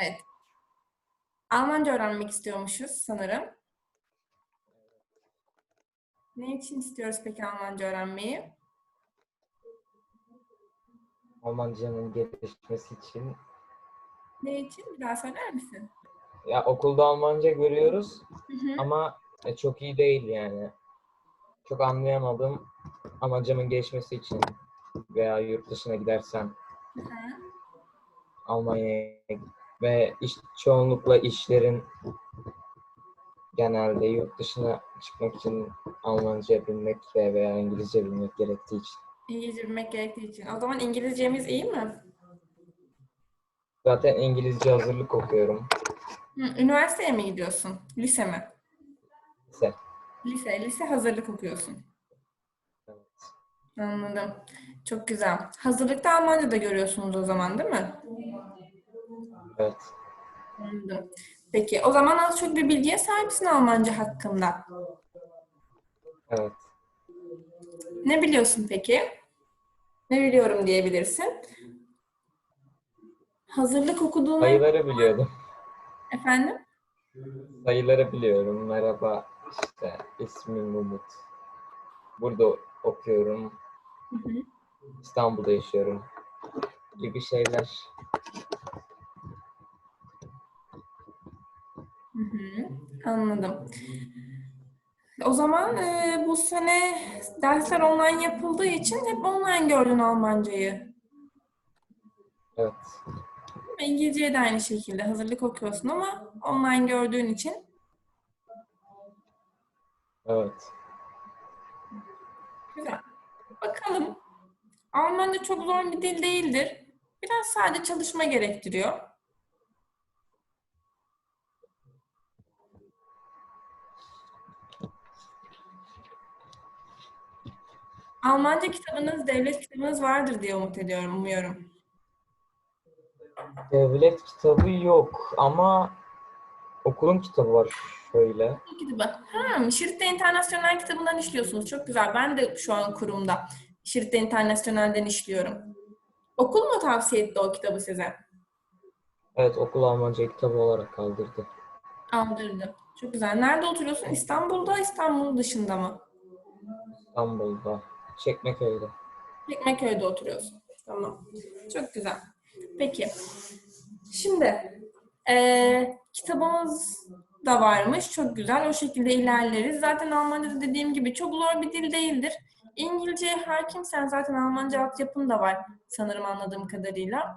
Evet. Almanca öğrenmek istiyormuşuz sanırım. Ne için istiyoruz peki Almanca öğrenmeyi? Almanca'nın gelişmesi için. Ne için? Bir daha söyler misin? Ya okulda Almanca görüyoruz Hı hı. ama e, çok iyi değil yani. Çok anlayamadım. Almancamın gelişmesi için veya yurt dışına Hı hı. Almanya'ya ve iş, çoğunlukla işlerin genelde yurt dışına çıkmak için Almanca bilmek ve veya İngilizce bilmek gerektiği için. İngilizce bilmek gerektiği için. O zaman İngilizcemiz iyi mi? Zaten İngilizce hazırlık okuyorum. Hı, üniversiteye mi gidiyorsun? Lise mi? Lise. Lise, lise hazırlık okuyorsun. Evet. Anladım. Çok güzel. Hazırlıkta Almanca da görüyorsunuz o zaman değil mi? Evet. Anladım. Peki o zaman az çok bir bilgiye sahipsin Almanca hakkında. Evet. Ne biliyorsun peki? Ne biliyorum diyebilirsin. Hazırlık okuduğunda Sayıları biliyordum. efendim? Sayıları biliyorum. Merhaba işte ismim Umut. Burada okuyorum. Hı hı. İstanbul'da yaşıyorum. Gibi şeyler. Hı hı, Anladım. O zaman e, bu sene dersler online yapıldığı için hep online gördün Almancayı. Evet. Ve İngilizceyi de aynı şekilde hazırlık okuyorsun ama online gördüğün için Evet. güzel. Bakalım. Almanca çok zor bir dil değildir. Biraz sadece çalışma gerektiriyor. Almanca kitabınız, devlet kitabınız vardır diye umut ediyorum, umuyorum. Devlet kitabı yok ama okulun kitabı var şöyle. Kitabı. Ha, Şirit'te Internasyonel kitabından işliyorsunuz. Çok güzel. Ben de şu an kurumda Şirit'te Internasyonel'den işliyorum. Okul mu tavsiye etti o kitabı size? Evet okul Almanca kitabı olarak kaldırdı. Aldırdı. Çok güzel. Nerede oturuyorsun? İstanbul'da, İstanbul'un dışında mı? İstanbul'da. Çekmeköy'de. Ekmeköy'de oturuyorsun. Tamam. Çok güzel. Peki. Şimdi eee, kitabımız da varmış. Çok güzel. O şekilde ilerleriz. Zaten Almanca'da dediğim gibi çok zor bir dil değildir. İngilizceye hakimsen zaten Almanca altyapın da var sanırım anladığım kadarıyla.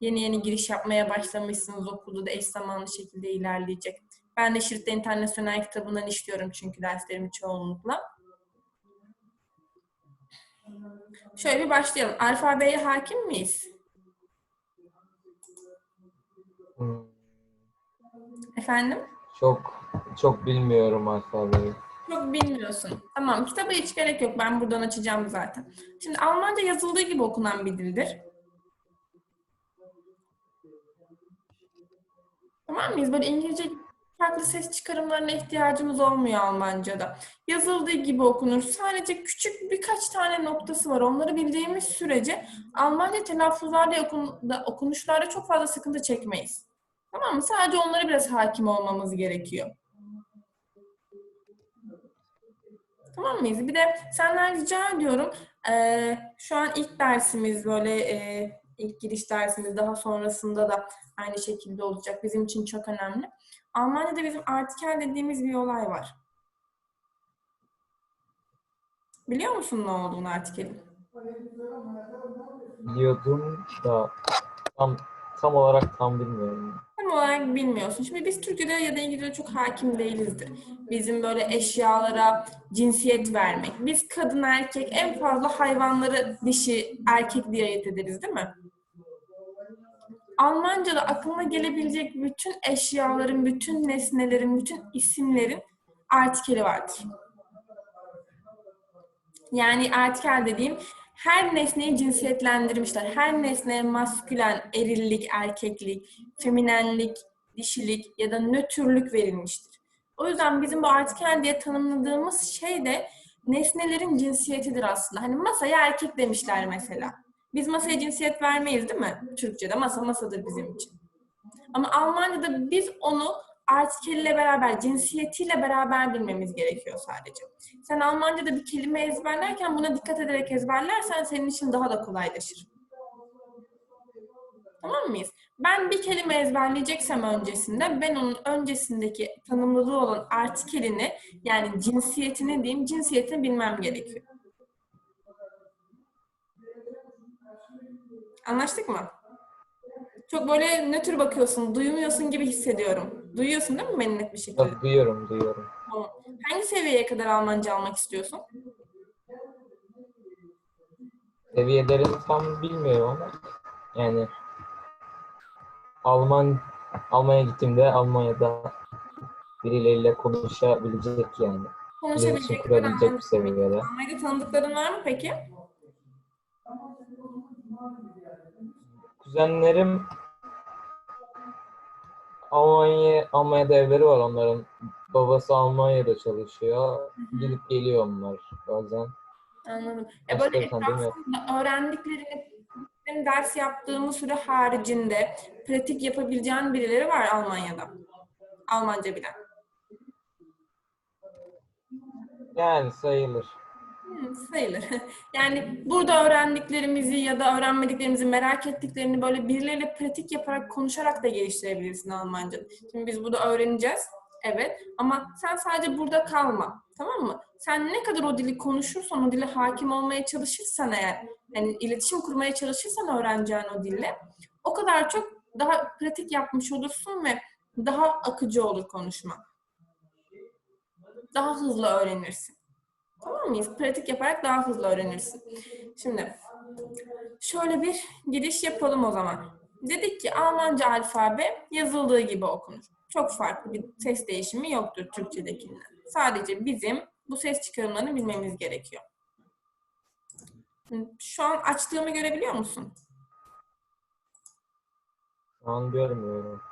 Yeni yeni giriş yapmaya başlamışsınız. Okulda da eş zamanlı şekilde ilerleyecek. Ben de Şirit'te Internasyonel kitabından işliyorum çünkü derslerimi çoğunlukla. Şöyle bir başlayalım. Alfabeye hakim miyiz? Hmm, Efendim? Çok çok bilmiyorum alfabeyi. Çok bilmiyorsun. Tamam, kitaba hiç gerek yok. Ben buradan açacağım zaten. Şimdi Almanca yazıldığı gibi okunan bir dildir. Tamam mıyız? Böyle İngilizce farklı ses çıkarımlarına ihtiyacımız olmuyor Almanca'da. Yazıldığı gibi okunur. Sadece küçük birkaç tane noktası var. Onları bildiğimiz sürece Almanca telaffuzlarda, okun, da, okunuşlarda çok fazla sıkıntı çekmeyiz. Tamam mı? Sadece onlara biraz hakim olmamız gerekiyor. Tamam mıyız? Bir de senden rica ediyorum. eee, şu an ilk dersimiz böyle eee, ilk giriş dersimiz daha sonrasında da aynı şekilde olacak. Bizim için çok önemli. Almanya'da bizim artikel dediğimiz bir olay var. Biliyor musun ne olduğunu artikelin? Biliyordum da tam tam olarak tam bilmiyorum. Tam olarak bilmiyorsun. Şimdi biz Türkçe'de ya da İngilizce'de çok hakim değilizdir. Bizim böyle eşyalara cinsiyet vermek. Biz kadın erkek en fazla hayvanları dişi erkek diye ayırt ederiz değil mi? Almanca'da aklına gelebilecek bütün eşyaların, bütün nesnelerin, bütün isimlerin artikeli vardır. Yani artikel dediğim her nesneyi cinsiyetlendirmişler. Her nesneye maskülen, erillik, erkeklik, feminenlik, dişilik ya da nötrlük verilmiştir. O yüzden bizim bu artikel diye tanımladığımız şey de nesnelerin cinsiyetidir aslında. Hani masaya erkek demişler mesela. Biz masaya cinsiyet vermeyiz değil mi? Türkçe'de masa masadır bizim için. Ama Almanca'da biz onu artikeliyle beraber, cinsiyetiyle beraber bilmemiz gerekiyor sadece. Sen Almanca'da bir kelime ezberlerken buna dikkat ederek ezberlersen senin için daha da kolaylaşır. Tamam mıyız? Ben bir kelime ezberleyeceksem öncesinde ben onun öncesindeki tanımlılığı olan artikelini yani cinsiyetini diyeyim, cinsiyetini bilmem gerekiyor. Anlaştık mı? Çok böyle nötr bakıyorsun, duymuyorsun gibi hissediyorum. Duyuyorsun değil mi beni net bir şekilde? Tabii duyuyorum, duyuyorum. Tamam. Hangi seviyeye kadar Almanca almak istiyorsun? Seviyelerini tam bilmiyorum ama yani Alman Almanya gittiğimde Almanya'da birileriyle konuşabilecek yani. Konuşabilecek kadar kurabilecek bir seviyede. Almanya'da tanıdıkların var mı peki? Kuzenlerim Almanya, Almanya'da evleri var onların. Babası Almanya'da çalışıyor. Gidip geliyor onlar bazen. Anladım. E Başka böyle yok. etrafında öğrendiklerini bizim ders yaptığımız süre haricinde pratik yapabileceğin birileri var Almanya'da. Almanca bilen. Yani sayılır. Hı, sayılır. Yani burada öğrendiklerimizi ya da öğrenmediklerimizi merak ettiklerini böyle birileriyle pratik yaparak konuşarak da geliştirebilirsin Almanca. Şimdi biz burada öğreneceğiz. Evet. Ama sen sadece burada kalma. Tamam mı? Sen ne kadar o dili konuşursan, o dile hakim olmaya çalışırsan eğer, yani iletişim kurmaya çalışırsan öğreneceğin o dille, o kadar çok daha pratik yapmış olursun ve daha akıcı olur konuşma. Daha hızlı öğrenirsin. Tamam mıyız? Pratik yaparak daha hızlı öğrenirsin. Şimdi şöyle bir giriş yapalım o zaman. Dedik ki Almanca alfabe yazıldığı gibi okunur. Çok farklı bir ses değişimi yoktur Türkçedekinden. Sadece bizim bu ses çıkarımlarını bilmemiz gerekiyor. Şu an açtığımı görebiliyor musun? Şu an görmüyorum.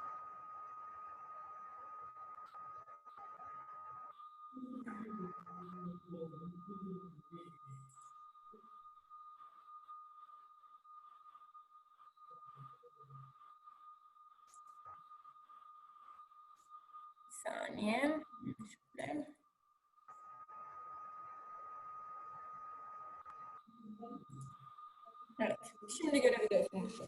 Saniye. Evet. Şimdi görebiliyorsunuz.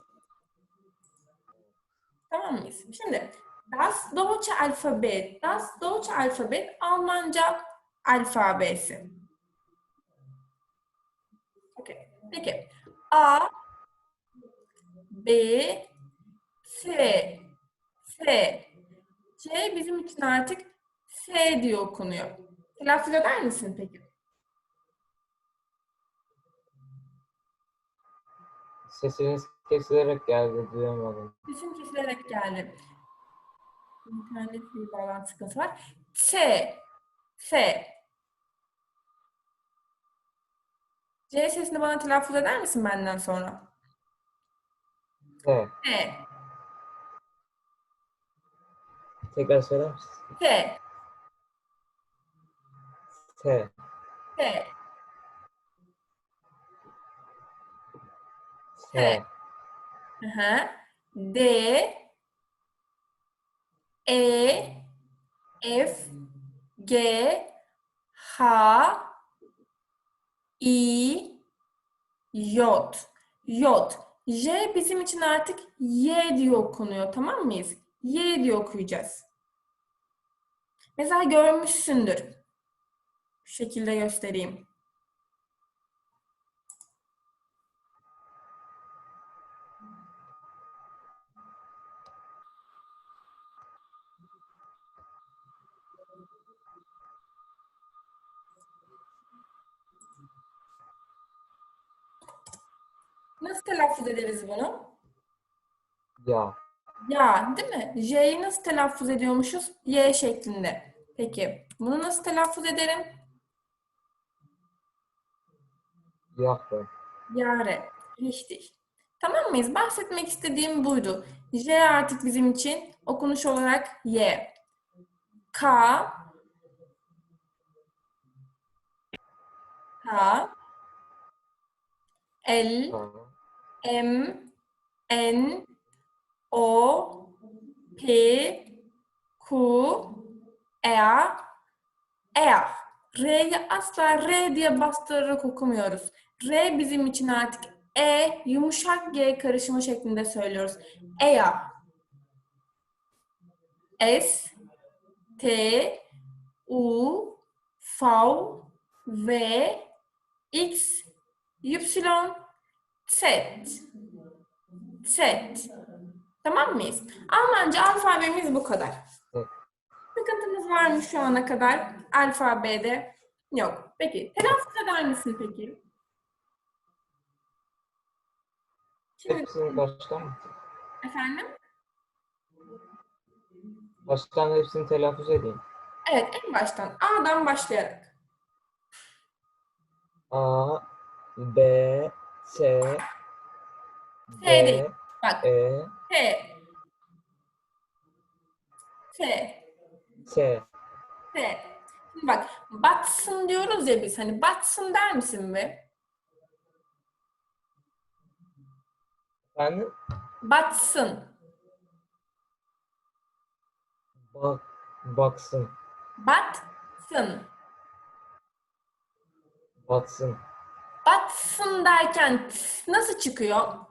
Tamam mıyız? Şimdi Das Deutsche Alphabet. Das Deutsche Alphabet Almanca alfabesi. Okay. Peki. A B S S C bizim için artık S diye okunuyor. Telaffuz eder misin peki? Sesiniz kesilerek geldi, duyamadım. Sesim kesilerek geldi. İnternet bir bağlantı sıkıntısı var. S. S. C sesini bana telaffuz eder misin benden sonra? T. S. Tekrar söyler misin? S. T. S. S. Hı hı. D. E. F. G. H. I. J. J. J bizim için artık Y diye okunuyor. Tamam mıyız? Y diye okuyacağız. Mesela görmüşsündür. Bu şekilde göstereyim. Nasıl telaffuz ederiz bunu? Ya. Ya, değil mi? J'yi nasıl telaffuz ediyormuşuz? Y şeklinde. Peki, bunu nasıl telaffuz ederim? Yahve. Yare. Richtig. Tamam mıyız? Bahsetmek istediğim buydu. J artık bizim için okunuş olarak Y. K. K. L. M, N, O, P, Q, E, E. R'yi asla R diye bastırarak okumuyoruz. R bizim için artık E, yumuşak G karışımı şeklinde söylüyoruz. EA. S, T, U, V, V, X, Y, Z. Z. Tamam mıyız? Almanca alfabemiz bu kadar. Evet. Sıkıntımız var mı şu ana kadar alfabede? Yok. Peki. Telaffuz eder misin peki? Şimdi Hepsini baştan mı? efendim? Baştan hepsini telaffuz edeyim. Evet en baştan. A'dan başlayarak. A, B, S. D, Bak. E, T. T. S. T. Şimdi bak. Batsın diyoruz ya biz. Hani batsın der misin be? Efendim? Batsın. Bak, baksın, Batsın. batsın. Batsın derken nasıl çıkıyor?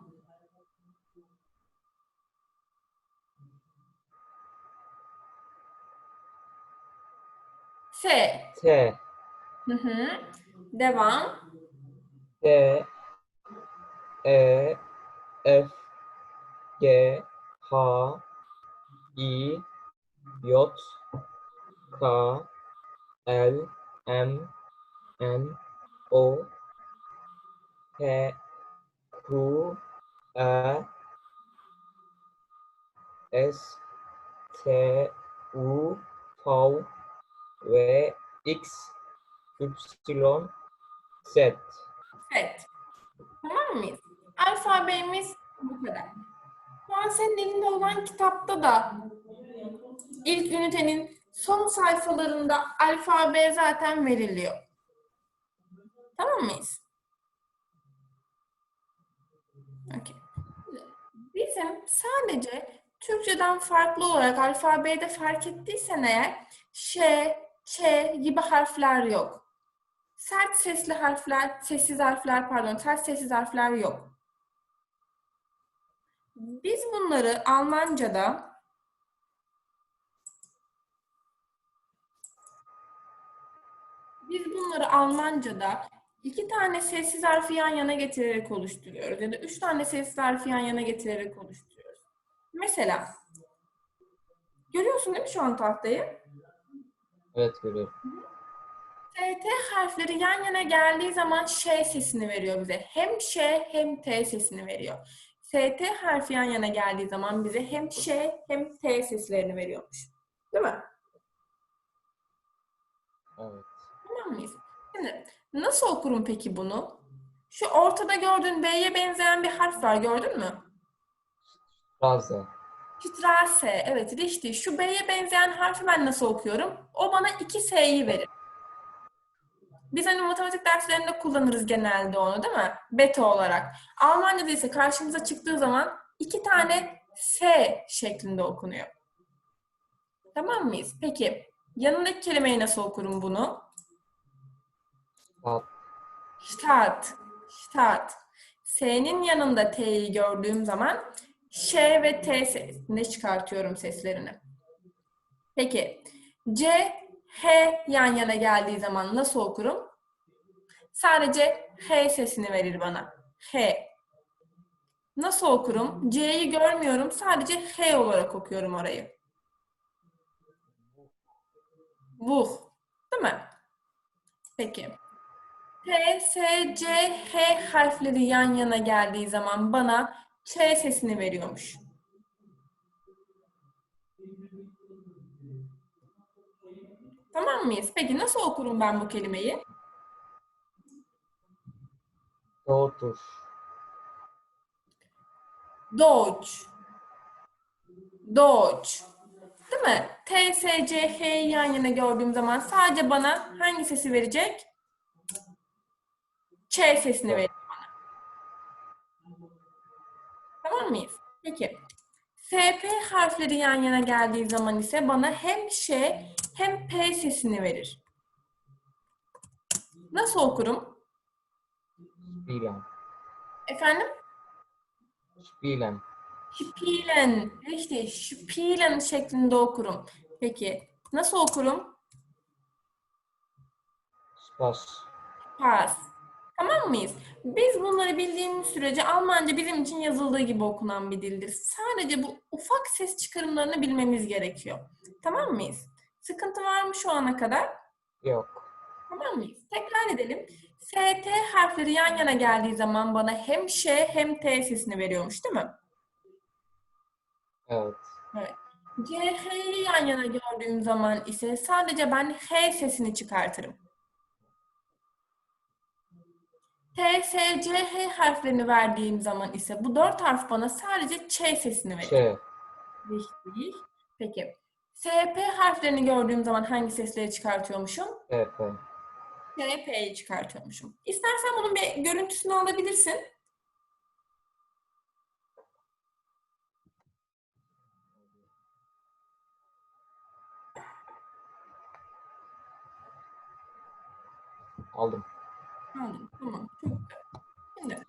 S. T, Hı hı. Devam. T, E, F, G, H, I, J, K, L, M, N, O, P, Q, E, S, T, U, V, V, X, Y, Z. Evet. Tamam mıyız? Alfabemiz bu kadar. Şu an senin elinde olan kitapta da ilk ünitenin son sayfalarında alfabe zaten veriliyor. Tamam mıyız? Okey. Bizim sadece Türkçeden farklı olarak alfabede fark ettiysen eğer ş, ç gibi harfler yok. Sert sesli harfler, sessiz harfler pardon, ters sessiz harfler yok. Biz bunları Almanca'da biz bunları Almanca'da iki tane sessiz harfi yan yana getirerek oluşturuyoruz ya da üç tane sessiz harfi yan yana getirerek oluşturuyoruz. Mesela görüyorsun değil mi şu an tahtayı? Evet görüyorum. TT harfleri yan yana geldiği zaman ş sesini veriyor bize. Hem ş hem t sesini veriyor. ST harfi yan yana geldiği zaman bize hem ş hem t seslerini veriyormuş. Değil mi? Evet. Tamam mıyız? Şimdi nasıl okurum peki bunu? Şu ortada gördüğün B'ye benzeyen bir harf var gördün mü? Straße. Strasse. Evet Rişti. Şu B'ye benzeyen harfi ben nasıl okuyorum? O bana iki S'yi verir. Biz hani matematik derslerinde kullanırız genelde onu değil mi? Beta olarak. Almanca'da ise karşımıza çıktığı zaman iki tane S şeklinde okunuyor. Tamam mıyız? Peki yanındaki kelimeyi nasıl okurum bunu? Stadt. Stadt. S'nin yanında T'yi gördüğüm zaman Ş ve T sesinde çıkartıyorum seslerini. Peki C, H yan yana geldiği zaman nasıl okurum? Sadece H sesini verir bana. H. Nasıl okurum? C'yi görmüyorum. Sadece H olarak okuyorum orayı. Vuh. Değil mi? Peki. T, S, C, H harfleri yan yana geldiği zaman bana Ç sesini veriyormuş. Tamam mıyız? Peki nasıl okurum ben bu kelimeyi? Doğutur. Deutsch. Deutsch. Değil mi? T, S, C, H'yi yan yana gördüğüm zaman sadece bana hangi sesi verecek? Ç sesini verecek bana. Tamam mıyız? Peki. SP harfleri yan yana geldiği zaman ise bana hem Ş hem P sesini verir. Nasıl okurum? Spielen. Efendim? Spielen. Spielen. Richtig. Spielen şeklinde okurum. Peki. Nasıl okurum? Spaß. Pass. Tamam mıyız? Biz bunları bildiğimiz sürece Almanca bizim için yazıldığı gibi okunan bir dildir. Sadece bu ufak ses çıkarımlarını bilmemiz gerekiyor. Tamam mıyız? Sıkıntı var mı şu ana kadar? Yok. Tamam mıyız? Tekrar edelim. ST harfleri yan yana geldiği zaman bana hem Ş hem T sesini veriyormuş değil mi? Evet. CH'yi yan yana gördüğüm zaman ise sadece ben H sesini çıkartırım. T, S, C, H harflerini verdiğim zaman ise bu dört harf bana sadece Ç sesini verir. Ç. Richtig. Peki. SP harflerini gördüğüm zaman hangi sesleri çıkartıyormuşum? EP. TP'yi çıkartıyormuşum. İstersen bunun bir görüntüsünü alabilirsin. Aldım. Aldım. Tamam. Çok güzel. Şimdi.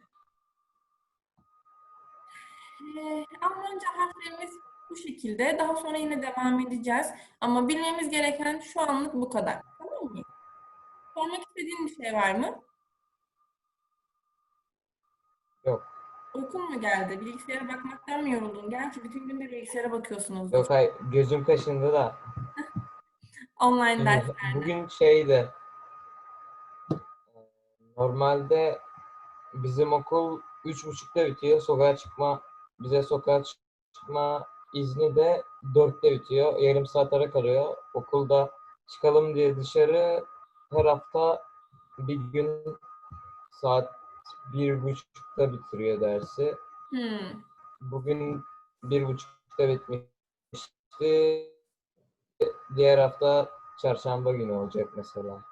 Eee, Almanca harflerimiz bu şekilde. Daha sonra yine devam edeceğiz. Ama bilmemiz gereken şu anlık bu kadar. Tamam mı? Sormak istediğin bir şey var mı? Yok. Uykun mu geldi? Bilgisayara bakmaktan mı yoruldun? Gerçi bütün gün de bilgisayara bakıyorsunuz. Yok hayır. Gözüm kaşındı da. Online ders. Bugün şeydi. Normalde bizim okul üç buçukta bitiyor. Sokağa çıkma, bize sokağa çıkma izni de dörtte bitiyor. Yarım saat ara kalıyor. Okulda çıkalım diye dışarı her hafta bir gün saat bir buçukta bitiriyor dersi. Hmm. Bugün bir buçukta bitmişti. Diğer hafta çarşamba günü olacak mesela.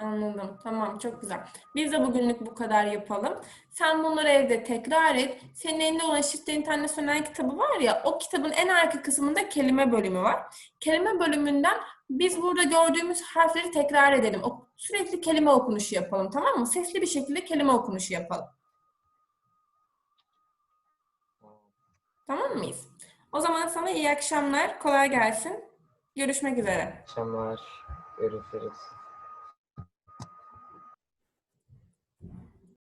Anladım. Tamam, çok güzel. Biz de bugünlük bu kadar yapalım. Sen bunları evde tekrar et. Senin elinde olan Shift International kitabı var ya, o kitabın en arka kısmında kelime bölümü var. Kelime bölümünden biz burada gördüğümüz harfleri tekrar edelim. O, sürekli kelime okunuşu yapalım, tamam mı? Sesli bir şekilde kelime okunuşu yapalım. Tamam mıyız? O zaman sana iyi akşamlar, kolay gelsin. Görüşmek üzere. Akşamlar. Görüşürüz.